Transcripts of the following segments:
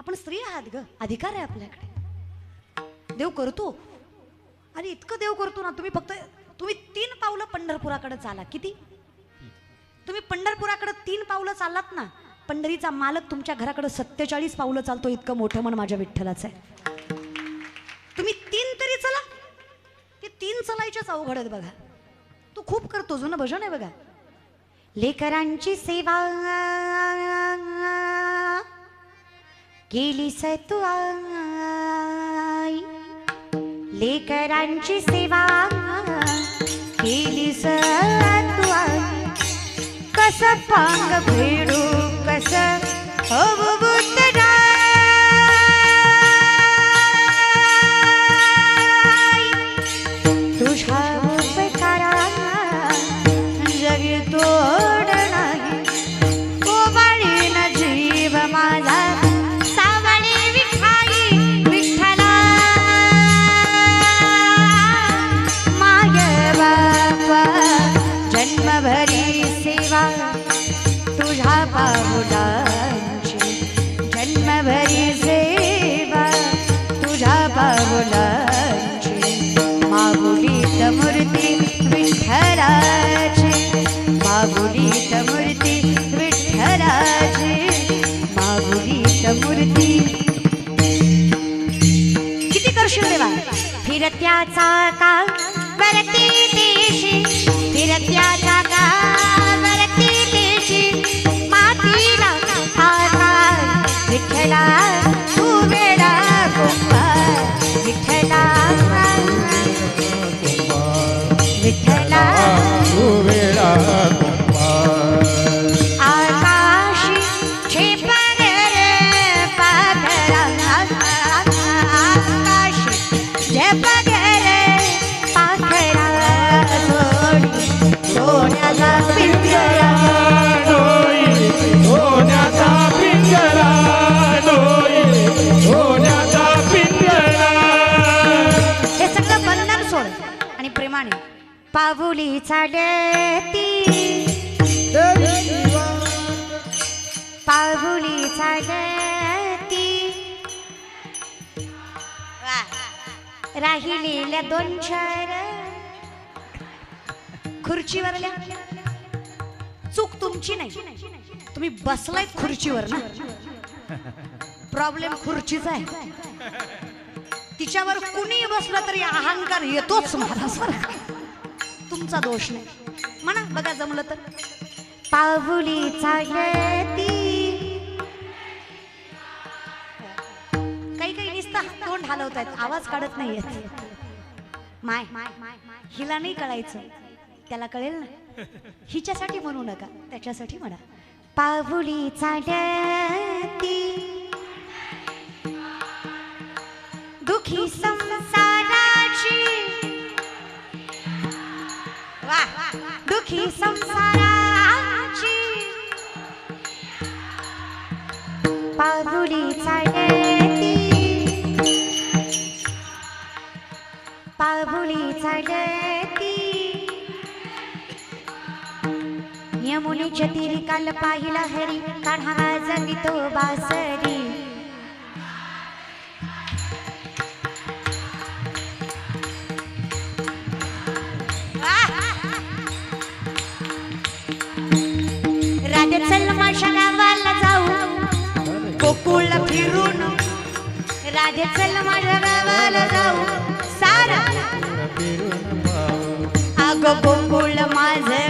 आपण स्त्री आहात ग. अधिकार आहे आपल्याकडे. देव करतो. आणि इतकं देव करतो ना तुम्ही फक्त तुम्ही तीन पावलं पंढरपुराकडे चाला. किती? तुम्ही पंढरपुराकडे तीन पावलं चाललात ना पंढरीचा मालक तुमच्या घराकडे सत्तेचाळीस पावलं चालतो इतकं मोठं मन माझ्या विठ्ठलाचं आहे. तुम्ही तीन तरी चला. ते तीन चलायच्याच अवघड आहेत बघा. तू खूप करतो जुनं भजन आहे बघा. लेकरांची सेवा केलीस तू आई. लेकरांची सेवा केलीस तू आई. कस पांग भेडू कस हो मूर्ती विठ्ठलाची माऊलीत मूर्ती किती करशील देवा फिरत्याचा काळ हे सगळं बंधन सोड आणि प्रेमाने पाऊली चालती पाऊली चालती राहिलेल्या दोन चार खुर्चीवरल्या. चूक तुमची नाही. तुम्ही बसलाय खुर्चीवर ना. प्रॉब्लेम खुर्चीचा आहे. तिच्यावर कुणी बसलं तरी अहंकार येतोच मला तुमचा दोष नाही. म्हणा बघा जमलं तर. पावली काही काही नुसतं तोंड हलवतायत आवाज काढत नाही येत माय हिला नाही कळायचं. त्याला कळेल ना? हिच्यासाठी म्हणू नका त्याच्यासाठी म्हणा. पावली चालती दुखी संसाराची. वा दुखी संसाराची. पाहुली चालती पाहुली चालती यमुनेच्या तीरी काल पाहिला हरी काढा जमितो बासरी. राधे चल माझ्या गावाला जाऊ. गोकुळ फिरून राधे चल माझ्या गावाला जाऊ. सारा. अग गोकुळ माझ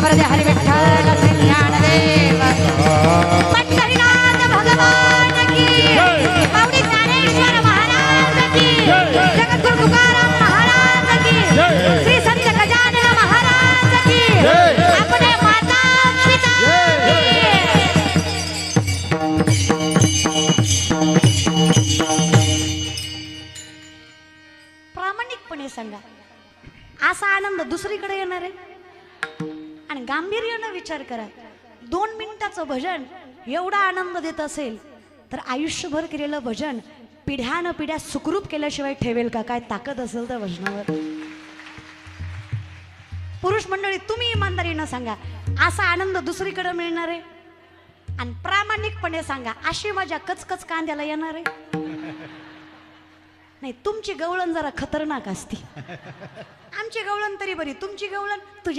cabra de गांभीर्यानं विचार करा. दोन मिनिटाचं भजन एवढा आनंद देत असेल तर आयुष्यभर केलेलं भजन पिढ्यानं पिढ्या सुखरूप केल्याशिवाय ठेवेल का? काय ताकद असेल त्या भजनावर? पुरुष मंडळी तुम्ही इमानदारीनं सांगा असा आनंद दुसरीकडे मिळणार आहे? आणि प्रामाणिकपणे सांगा अशी माझ्या कचकच कांद्याला येणार आहे? नाही तुमची गवळण जरा खतरनाक असती. आमची गवळण तरी बरी तुमची गवळण तुझ्या